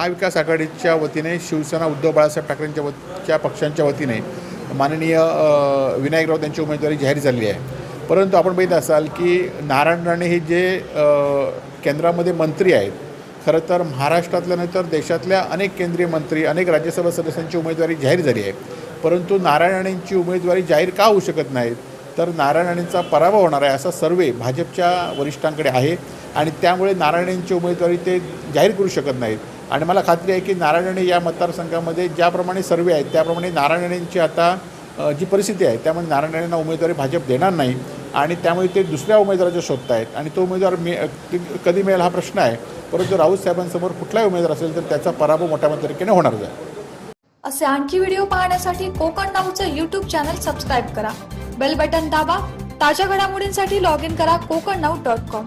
महाविकास आघाडीच्या वतीने शिवसेना उद्धव बाळासाहेब ठाकरेंच्या वच्या पक्षांच्या वतीने माननीय विनायक राऊत यांची उमेदवारी जाहीर झाली आहे. परंतु आपण बघित असाल की नारायण राणे हे जे केंद्रामध्ये मंत्री आहेत खरं तर महाराष्ट्रातल्या नाही तर देशातल्या अनेक केंद्रीय मंत्री अनेक राज्यसभा सदस्यांची उमेदवारी जाहीर झाली आहे. परंतु नारायण राणेंची उमेदवारी जाहीर का होऊ शकत नाहीत? तर नारायण राणेंचा पराभव होणार आहे असा सर्वे भाजपच्या वरिष्ठांकडे आहे आणि त्यामुळे नारायण राणेंची उमेदवारी ते जाहीर करू शकत नाहीत. आणि मला खात्री आहे की नारायणने या मतदारसंघामध्ये ज्याप्रमाणे सर्वे आहेत त्याप्रमाणे नारायण आता जी परिस्थिती आहे त्यामुळे नारायणांना उमेदवारी भाजप देणार नाही आणि त्यामुळे ते दुसऱ्या उमेदवाराच्या शोधत आहेत. आणि तो उमेदवार मी कधी मिळेल हा प्रश्न आहे. परंतु राऊत साहेबांसमोर कुठलाही उमेदवार असेल तर त्याचा पराभव मोठ्या तरीकेने होणार आहे. असे आणखी व्हिडिओ पाहण्यासाठी कोकण नाऊचं यूट्यूब चॅनल सबस्क्राईब करा. बेल बटन दाबा. ताज्या घडामोडींसाठी लॉग इन करा कोकण नाऊ डॉट कॉम